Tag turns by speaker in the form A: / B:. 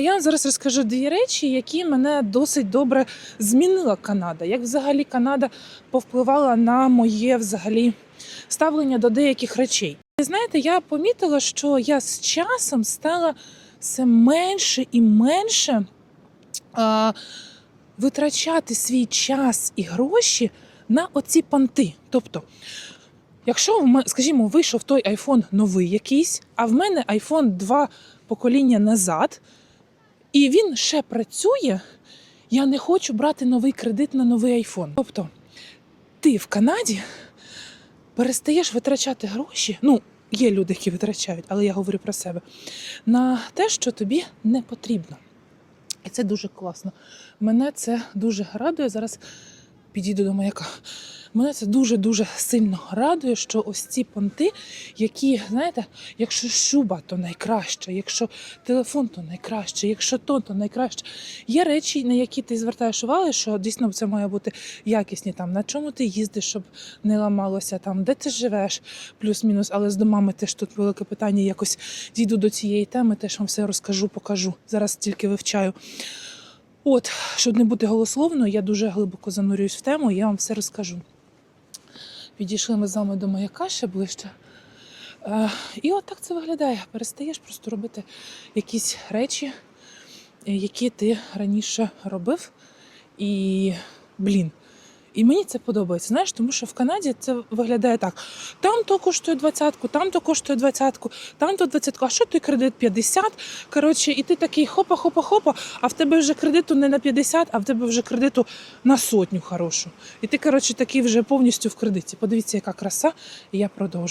A: Я вам зараз розкажу дві речі, які мене досить добре змінила Канада. Як взагалі Канада повпливала на моє взагалі ставлення до деяких речей. І знаєте, я помітила, що я з часом стала все менше і менше а, витрачати свій час і гроші на оці панти. Тобто, якщо скажімо, вийшов той айфон новий якийсь, а в мене айфон два покоління назад, і він ще працює, я не хочу брати новий кредит на новий айфон. Тобто, ти в Канаді перестаєш витрачати гроші. Ну, є люди, які витрачають, але я говорю про себе, на те, що тобі не потрібно. І це дуже класно. Мене це дуже радує. Зараз підійду до маяка. Мене це дуже-дуже сильно радує, що ось ці понти, які, знаєте, якщо шуба, то найкраще, якщо телефон, то найкраще, якщо то, то найкраще. Є речі, на які ти звертаєш увагу, що дійсно це має бути якісні. Там на чому ти їздиш, щоб не ламалося, там де ти живеш, плюс-мінус. Але з домами теж тут велике питання. Якось дійду до цієї теми, теж вам все розкажу, покажу. Зараз тільки вивчаю. От, щоб не бути голословною, я дуже глибоко занурююсь в тему, я вам все розкажу. Підійшли ми з вами до маяка ще ближче. Е, і от так це виглядає. Перестаєш просто робити якісь речі, е, які ти раніше робив. І блін. І мені це подобається, знаєш, тому що в Канаді це виглядає так: там то коштує двадцятку, там то коштує двадцятку, там то двадцятку, а що той кредит 50? Коротше, і ти такий хопа-хопа-хопа, а в тебе вже кредиту не на 50, а в тебе вже кредиту на сотню хорошу. І ти, коротше, такий вже повністю в кредиті. Подивіться, яка краса, і я продовжую.